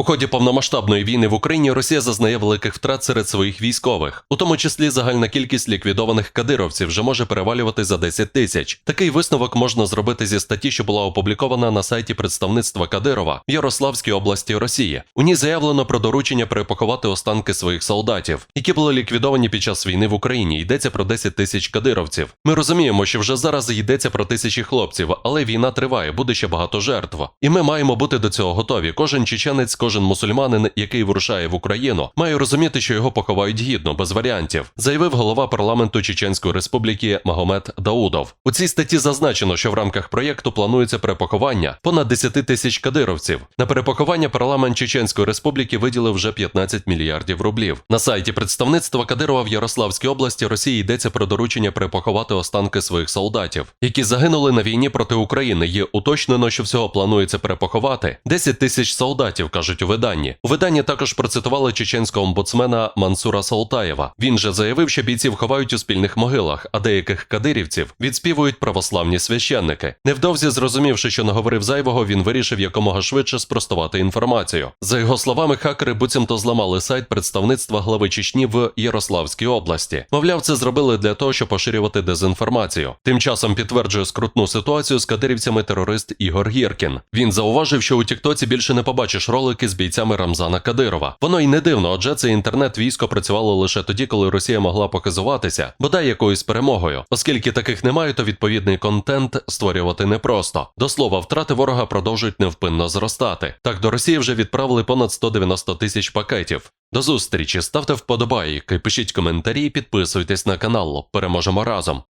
У ході повномасштабної війни в Україні Росія зазнає великих втрат серед своїх військових, у тому числі загальна кількість ліквідованих кадировців вже може перевалювати за 10 тисяч. Такий висновок можна зробити зі статті, що була опублікована на сайті представництва Кадирова в Ярославській області Росії. У ній заявлено про доручення перепоховати останки своїх солдатів, які були ліквідовані під час війни в Україні. Йдеться про 10 тисяч кадировців. Ми розуміємо, що вже зараз йдеться про тисячі хлопців, але війна триває, буде ще багато жертв. І ми маємо бути до цього готові. Кожен чеченець, кожен мусульманин, який вирушає в Україну, має розуміти, що його поховають гідно, без варіантів, заявив голова парламенту Чеченської республіки Магомед Даудов. У цій статті зазначено, що в рамках проєкту планується перепоховання понад 10 тисяч кадировців. На перепоховання парламент Чеченської республіки виділив вже 15 мільярдів рублів. На сайті представництва Кадирова в Ярославській області Росії йдеться про доручення перепоховати останки своїх солдатів, які загинули на війні проти України. Є уточнено, що всього планується перепоховати 10 тисяч солдатів, кажуть у виданні. У виданні також процитували чеченського омбудсмена Мансура Салтаєва. Він же заявив, що бійців ховають у спільних могилах, а деяких кадирівців відспівують православні священники. Невдовзі зрозумівши, що наговорив зайвого, він вирішив якомога швидше спростувати інформацію. За його словами, хакери буцімто зламали сайт представництва глави Чечні в Ярославській області. Мовляв, це зробили для того, щоб поширювати дезінформацію. Тим часом підтверджує скрутну ситуацію з кадирівцями терорист Ігор Гіркін. Він зауважив, що у Тіктоці більше не побачиш ролики з бійцями Рамзана Кадирова. Воно й не дивно, адже це інтернет-військо працювало лише тоді, коли Росія могла показуватися, бодай якоюсь перемогою. Оскільки таких немає, то відповідний контент створювати непросто. До слова, втрати ворога продовжують невпинно зростати. Так до Росії вже відправили понад 190 тисяч пакетів. До зустрічі, ставте вподобайки, пишіть коментарі, підписуйтесь на канал. Переможемо разом.